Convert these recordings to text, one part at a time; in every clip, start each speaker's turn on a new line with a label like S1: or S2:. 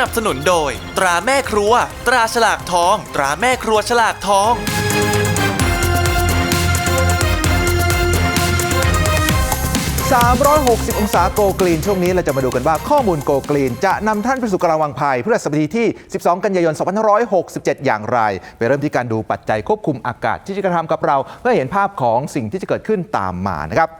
S1: นับสนุนโดย ตราแม่ครัว ตราฉลากทอง ตราแม่ครัวฉลากทอง
S2: 360 องศาโกกรีน ช่วงนี้เราจะมาดูกันว่าข้อมูลโกกรีน จะนำท่านไปสู่กำลังวังภัยเพื่อสัปดาห์ที่ 12 กันยายน 2567 อย่างไร ไปเริ่มที่การดูปัจจัยควบคุมอากาศที่จะกระทำกับเรา เพื่อเห็นภาพของสิ่งที่จะเกิดขึ้นตามมานะครับ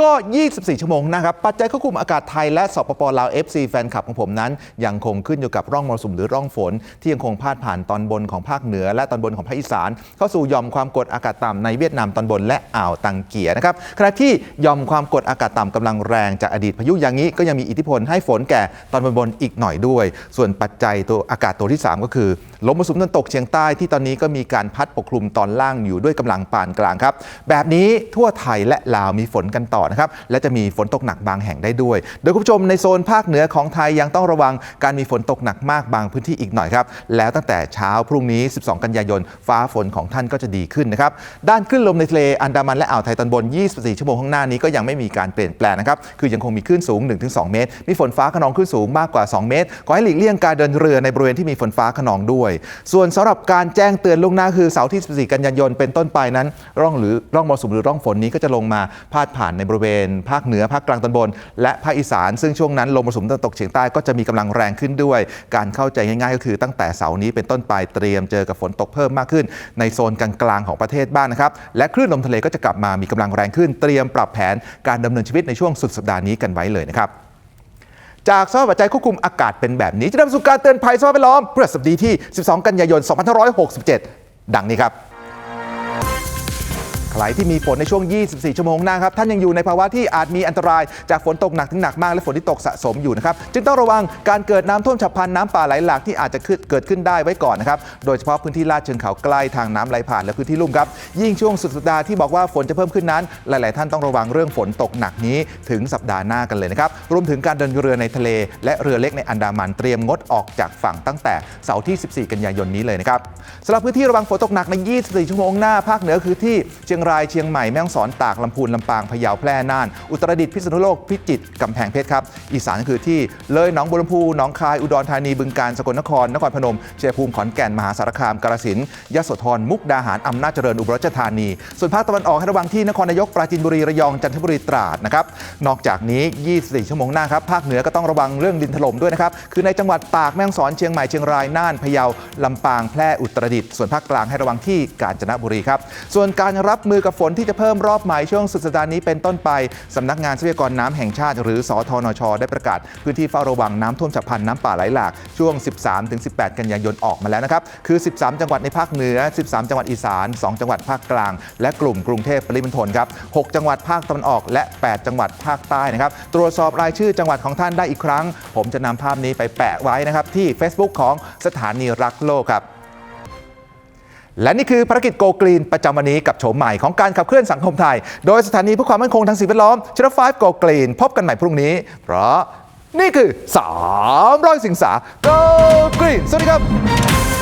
S2: ก็ 24 ชั่วโมงนะครับ ปัจจัยควบคุมอากาศไทยและสปปลาว FC แฟนคลับของผมนั้น ยังคงขึ้นอยู่กับร่องมรสุมหรือร่องฝน ที่ยังคงพาดผ่านตอนบนของภาคเหนือ และตอนบนของภาคอีสาน เข้าสู่หย่อมความกดอากาศต่ำในเวียดนามตอนบนและอ่าวตังเกียนะครับขณะที่หย่อมความกดอากาศต่ำกำลังแรงจากอดีตพายุอย่างนี้ก็ยังมีอิทธิพลให้ฝนแก่ตอนบนบนอีกหน่อยด้วย ส่วนปัจจัยตัวอากาศตัวที่ 3 ก็คือลมมรสุมตะวันตกเฉียงใต้ที่ตอนนี้ก็มีการพัดปกคลุมตอนล่างอยู่ด้วยกำลังปานกลางครับแบบนี้ทั่วไทยและลาวมีฝนกันต่อนะครับ และจะมีฝนตกหนักบางแห่งได้ด้วย โดยคุณผู้ชมในโซนภาคเหนือของไทยยังต้องระวังการมีฝนตกหนักมากบางพื้นที่อีกหน่อยครับ แล้วตั้งแต่เช้าพรุ่งนี้ 12 กันยายน ฟ้าฝนของท่านก็จะดีขึ้นนะครับ ด้านคลื่นลมในทะเลอันดามันและอ่าวไทยตอนบน 24 ชั่วโมงข้างหน้านี้ก็ยังไม่มีการเปลี่ยนแปลงนะครับ คือยังคงมีคลื่นสูง 1-2 เมตร มีฝนฟ้าขนองคลื่นสูงมากกว่า 2 เมตร ขอให้หลีกเลี่ยงการเดินเรือในบริเวณที่มีฝนฟ้าขนองด้วย ส่วนสำหรับการแจ้งเตือนล่วงหน้าคือเสาร์ที่ 14 กันยายนเป็นต้นไปนั้น ร่องหรือร่องมรสุมหรือร่องฝนนี้ก็จะลงมาพาดผ่านในบริเวณภาคเหนือภาคกลางตอนบน และภาคอีสาน ซึ่งช่วงนั้นลมมรสุมตะวันตกเฉียงใต้ก็จะมีกำลังแรงขึ้นด้วย การเข้าใจง่ายๆ ก็คือตั้งแต่เสาร์นี้เป็นต้นไปเตรียมเจอกับฝนตกเพิ่มมากขึ้น ในโซนกลางๆของประเทศบ้างนะครับและคลื่นลมทะเลก็จะกลับมามีกำลังแรงขึ้น เตรียมปรับแผนการดำเนินชีวิตในช่วงสุดสัปดาห์นี้กันไว้เลยนะครับจากสภาพปัจจัยควบคุมอากาศเป็นแบบนี้ จะนำสู่การเตือนภัยสภาพแวดล้อมเพื่อสัปดาห์ที่ 12 กันยายน 2567 ดังนี้ครับ ใครที่มีฝนในช่วง 24 ชั่วโมงหน้าครับ ท่านยังอยู่ในภาวะที่อาจมีอันตรายจากฝนตกหนักถึงหนักมากและฝนที่ตกสะสมอยู่นะครับ จึงต้องระวังการเกิดน้ำท่วมฉับพลันน้ำป่าไหลหลากที่อาจจะเกิดขึ้นได้ไว้ก่อนนะครับ โดยเฉพาะพื้นที่ลาดเชิงเขาใกล้ทางน้ำไหลผ่านและพื้นที่ลุ่มครับ ยิ่งช่วงสุดสัปดาห์ที่บอกว่าฝนจะเพิ่มขึ้นนั้น หลาย ๆ ท่านต้องระวังเรื่องฝนตกหนักนี้ถึงสัปดาห์หน้ากันเลยนะครับ รวมถึงการเดินเรือในทะเล และเรือเล็กในอันดามันเตรียมงดออกจากฝั่งตั้งแต่เสาร์ที่ 14 กันยายนนี้เลยนะครับสำหรับพื้นที่ระวังฝนตกหนักใน 24 ชั่วโมงหน้าภาคเหนือคือที่เชียงรายเชียงใหม่แม่ฮ่องสอนตากลำพูนลำปางพะเยาแพร่น่าน อุตรดิตถ์พิษณุโลกพิจิตรกำแพงเพชรครับอีสานก็คือที่เลยหนองบัวลำพูหนองคายอุดรธานีบึงกาฬสกลนครนครพนมชัยภูมิขอนแก่นมหาสารคามกาฬสินธุ์ยโสธรมุกดาหารอำนาจเจริญอุบลราชธานี ส่วนภาคตะวันออกให้ระวังที่นครนายกปราจีนบุรีระยองจันทบุรีตราดนะครับนอกจากนี้ 24 ชั่วโมงหน้าครับภาคเหนือก็ต้องระวังเรื่องดินถล่มด้วยนะครับคือในจังหวัดตากแม่ฮ่องสอนเชียงใหม่เชียงรายน่านพะเยาลำปางแพร่อุตรดิตถ์ส่วนภาคกลางให้ระวังที่กาญจนบุรีครับส่วนการรับมือกับฝนที่จะเพิ่มรอบใหม่ช่วงสุดสัปดาห์นี้เป็นต้นไปสำนักงานทรัพยากรน้ำแห่งชาติ หรือสทนช ได้ประกาศ พื้นที่เฝ้าระวังน้ำท่วมฉับพลันน้ำป่าไหลหลากช่วง 13-18 กันยายนออกมาแล้วนะครับคือ 13 จังหวัดในภาคเหนือ 13 จังหวัดอีสาน 2 จังหวัดภาคกลาง และกลุ่มกรุงเทพปริมณฑลครับ 6 จังหวัดภาคตะวันออก และ 8 จังหวัดภาคใต้นะครับตรวจสอบรายชื่อจังหวัดของท่านได้อีกครั้ง ผมจะนำภาพนี้ไปแปะไว้นะครับที่ Facebook ของสถานีรักโลกครับ และนี่คือภารกิจโกกรีนประจำวันนี้กับโฉมใหม่ของการขับเคลื่อนสังคมไทย โดยสถานีเพื่อความมั่นคงทางสิ่งแวดล้อมชนฟ้าโกกรีนพบกันใหม่พรุ่งนี้ เพราะนี่คือ300สิงสาโกกรีนสวัสดีครับ